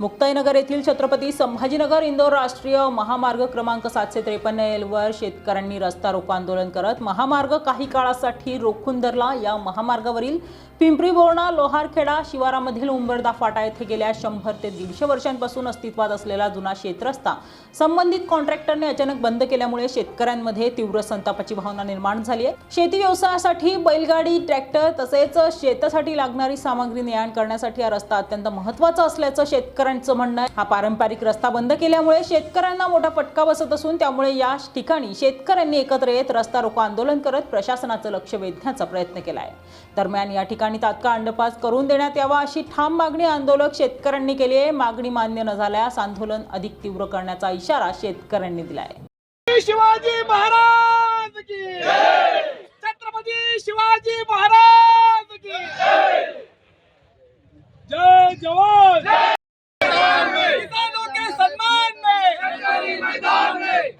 मुक्ताईनगर येथील छत्रपती संभाजीनगर इंदोर राष्ट्रीय महामार्ग क्रमांक सातशे त्रेपन्न एलवर शेतकऱ्यांनी रस्ता रोको आंदोलन करत महामार्ग काही काळासाठी रोखून धरला या महामार्गावरील पिंपरी बोर्णा लोहारखेडा शिवारामधील उंबरदा फाटा येथे गेल्या शंभर ते दीडशे वर्षांपासून अस्तित्वात असलेला जुना शेतरस्ता. संबंधित कॉन्ट्रॅक्टरने अचानक बंद केल्यामुळे शेतकऱ्यांमध्ये तीव्र संतापाची भावना निर्माण झाली आहे. शेती व्यवसायासाठी बैलगाडी ट्रॅक्टर तसेच शेतासाठी लागणारी सामग्री ने करण्यासाठी हा रस्ता अत्यंत महत्त्वाचा असल्याचं शेतकरी शेतकऱ्यांचं म्हणणं आहे. हा पारंपरिक रस्ता बंद केल्यामुळे शेतकऱ्यांना मोठा फटका बसत असून त्यामुळे या ठिकाणी शेतकऱ्यांनी एकत्र येत रस्ता रोको आंदोलन करत प्रशासनाचं लक्ष वेधण्याचा प्रयत्न केला आहे दरम्यान या ठिकाणी तात्काळ अंडरपास करून देण्यात यावा अशी ठाम मागणी आंदोलक शेतकऱ्यांनी केली आहे. मागणी मान्य न झाल्यास आंदोलन अधिक तीव्र करण्याचा इशारा शेतकऱ्यांनी दिला आहे शिवाजी महाराज की छत्रपती शिवाजी महाराज की जय जवान किसानों के सम्मान में मैदान में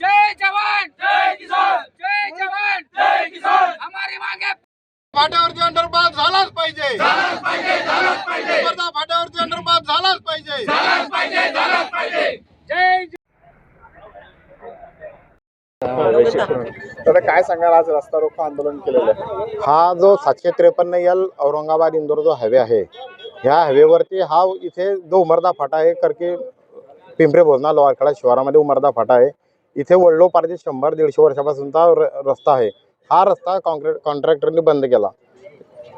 जय जवान जय किसान जय जवान जय किसान हमारी मांगे फाट्यावरती अंडरपास झालाच पाहिजे झालाच पाहिजे झालाच पाहिजे फाट्यावरती अंडरपास झालाच पाहिजे झालाच पाहिजे झालाच पाहिजे जय तर काय सांगाल? आज रस्ता रोको आंदोलन केलेलं आहे. हा जो सातशे त्रेपन्न एल औरंगाबाद इंदोर जो हायवे आहे ह्या हायवेवरती हा इथे जो उमरदा फाटा आहे करके पिंपरी भोजना लोहारखेडा शिवारामध्ये उमरदा फाटा आहे. इथे वडलो पारचे शंभर दीडशे वर्षापासूनचा रस्ता आहे. हा रस्ता कॉन्क्रीट कॉन्ट्रॅक्टरने बंद केला.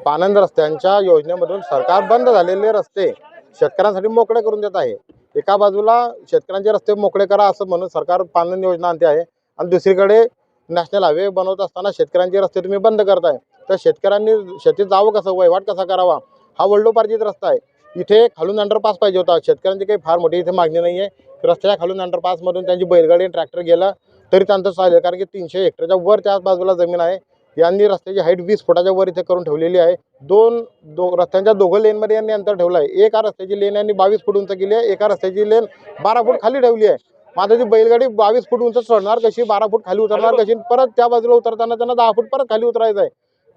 पानंद रस्त्यांच्या योजनेमधून सरकार बंद झालेले रस्ते शेतकऱ्यांसाठी मोकळे करून देत आहे. एका बाजूला शेतकऱ्यांचे रस्ते मोकळे करा असं म्हणून सरकार पानंद योजना आणते आहे. आणि दुसरीकडे नॅशनल हायवे बनवत असताना शेतकऱ्यांचे रस्ते तुम्ही बंद करताय. तर शेतकऱ्यांनी शेतीत जावं कसं वैवाट कसा करावा? हा वडलोपार्जित रस्ता आहे. इथे खालून अंडरपास पाहिजे होता. शेतकऱ्यांची काही फार मोठी इथे मागणी नाही आहे रस्त्याच्या खालून अंडरपासमधून त्यांची बैलगाडी ट्रॅक्टर गेला तरी त्यांचं चालेल. कारण की तीनशे हेक्टरच्या वर त्या बाजूला जमीन आहे. यांनी रस्त्याची हाईट वीस फुटाच्या वर इथे करून ठेवलेली आहे. दोन दो रस्त्यांच्या दोघं लेनमध्ये यांनी अंतर ठेवलं आहे एका रस्त्याची लेन यांनी बावीस फूट उंच केली आहे. एका रस्त्याची लेन बारा फूट खाली ठेवली आहे. माझा ती बैलगाडी बावीस फूट उंच चढणार कशी बारा फूट खाली उतरणार कशी परत त्या बाजूला उतरताना त्यांना दहा फूट परत खाली उतरायचं आहे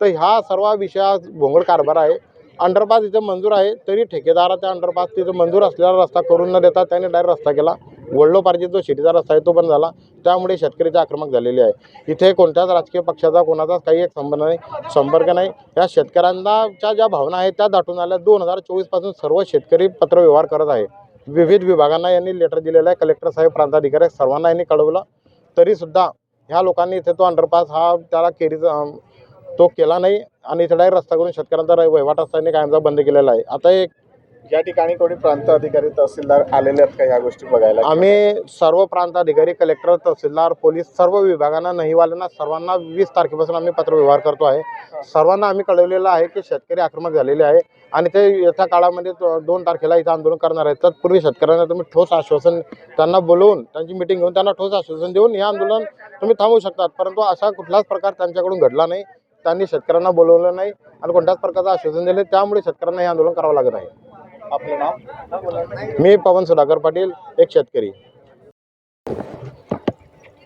तर ह्या सर्व विषया भोंगळ कारभार आहे. अंडरपास इथे मंजूर आहे. तरी ठेकेदाराचा अंडरपास तिथं मंजूर असलेला रस्ता करून न देता त्याने डायरेक्ट रस्ता केला. वडलोपार्जित जो शेतीचा रस्ता आहे तो पण झाला. त्यामुळे शेतकरीचे आक्रमक झालेले आहे. इथे कोणत्याच राजकीय पक्षाचा कोणाचाच काही एक संबंध नाही संपर्क नाही. या शेतकऱ्यांच्या ज्या भावना आहेत त्या दाटून आल्या. दोन हजार चोवीसपासून सर्व शेतकरी पत्रव्यवहार करत आहे. विविध विभागांना यांनी लेटर दिलेलं आहे. कलेक्टर साहेब प्रांताधिकारी सर्वांना यांनी कळवलं. तरीसुद्धा ह्या लोकांनी इथे तो अंडरपास हा त्याला केरीचा तो केला नाही. आणि इथे डायरेक्ट रस्ता करून शेतकऱ्यांचा वहिवाट असताना कायमचा बंद केलेला आहे. आता एक या ठिकाणी कोणी प्रांत अधिकारी तहसीलदार आलेले आहेत का ह्या गोष्टी बघायला? आम्ही सर्व प्रांत अधिकारी कलेक्टर तहसीलदार पोलीस सर्व विभागांना नहीवाल्यांना सर्वांना वीस तारखेपासून आम्ही पत्रव्यवहार करतो आहे. सर्वांना आम्ही कळवलेलं आहे की शेतकरी आक्रमक झालेले आहे आणि ते येत्या काळामध्ये दोन तारखेला इथं आंदोलन करणार आहेत. तत्पूर्वी शेतकऱ्यांना तुम्ही ठोस आश्वासन त्यांना बोलवून त्यांची मिटिंग घेऊन त्यांना ठोस आश्वासन देऊन हे आंदोलन तुम्ही थांबवू शकतात. परंतु असा कुठलाच प्रकार त्यांच्याकडून घडला नाही. त्यांनी शेतकऱ्यांना बोलवलं नाही आणि कोणत्याच प्रकारचं आश्वासन दिले त्यामुळे शेतकऱ्यांना हे आंदोलन करावं लागत आहे. आपलं नाव? मी पवन सुधाकर पाटील एक शेतकरी.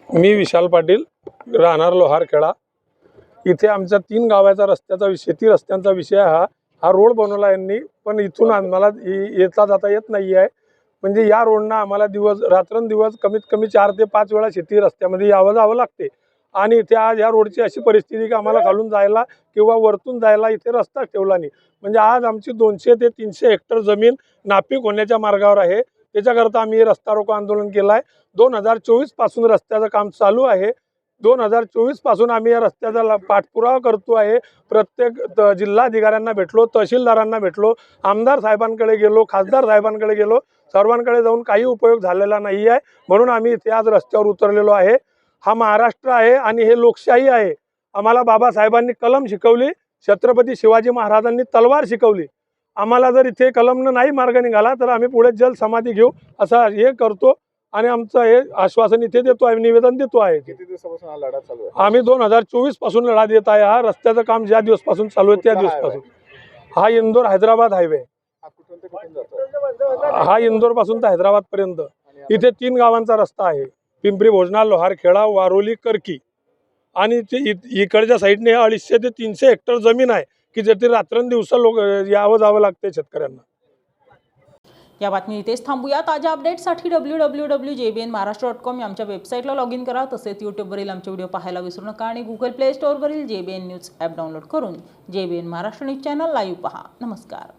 मी विशाल पाटील राहणार लोहारखेडा इथे आमच्या तीन गावाचा रस्त्याचा विषय शेती रस्त्यांचा विषय हा हा रोड बनवला यांनी पण इथून आम्हाला येता जाता येत नाही आहे म्हणजे या रोडनं आम्हाला दिवस रात्रंदिवस कमीत कमी चार ते पाच वेळा शेती रस्त्यामध्ये यावं जावं लागते. आणि इथे आज या रोडची अशी परिस्थिती की आम्हाला खालून जायला किंवा वरतून जायला इथे रस्ता ठेवला नाही. म्हणजे आज आमची दोनशे ते तीनशे हेक्टर जमीन नापीक होण्याच्या मार्गावर आहे. त्याच्याकरता आम्ही रस्ता रोको आंदोलन केलं आहे दोन हजार चोवीसपासून रस्त्याचं काम चालू आहे. दोन हजार चोवीसपासून आम्ही या रस्त्याचा पाठपुरावा करतो आहे. प्रत्येक जिल्हाधिकाऱ्यांना भेटलो तहसीलदारांना भेटलो आमदार साहेबांकडे गेलो खासदार साहेबांकडे गेलो. सर्वांकडे जाऊन काही उपयोग झालेला नाही आहे म्हणून आम्ही इथे आज रस्त्यावर उतरलेलो आहे. हा महाराष्ट्र आहे आणि हे लोकशाही आहे. आम्हाला बाबासाहेबांनी कलम शिकवली छत्रपती शिवाजी महाराजांनी तलवार शिकवली. आम्हाला जर इथे कलमनं नाही मार्ग निघाला तर आम्ही पुढे जल समाधी घेऊ असं हे करतो आणि आमचं हे आश्वासन इथे देतो आहे निवेदन देतो आहे किती दिवसापासून हा लढा चालू आहे? आम्ही दोन हजार चोवीसपासून लढा देत आहे हा. रस्त्याचं काम ज्या दिवसपासून चालू आहे त्या दिवसपासून. हा इंदोर हैदराबाद हायवे हा इंदोरपासून तर हैदराबाद पर्यंत इथे तीन गावांचा रस्ता आहे. पिंपरी भोजना लोहार खेळा वारोली करकी. आणि ते इ- इकडच्या साईडने अडीचशे ते तीनशे हेक्टर जमीन आहे की जेथे रात्रंदिवस लोक यावं जावं लागते शेतकऱ्यांना. या बातमी इथेच थांबूया. ताज्या अपडेटसाठी W W W J B N Maharashtra dot com आमच्या वेबसाईटला लॉग इन करा. तसेच यूट्यूबवरील आमचे व्हिडिओ पाहायला विसरू नका आणि Google play स्टोअरवरील J B N news app download करून J B N Maharashtra news channel live पहा. नमस्कार.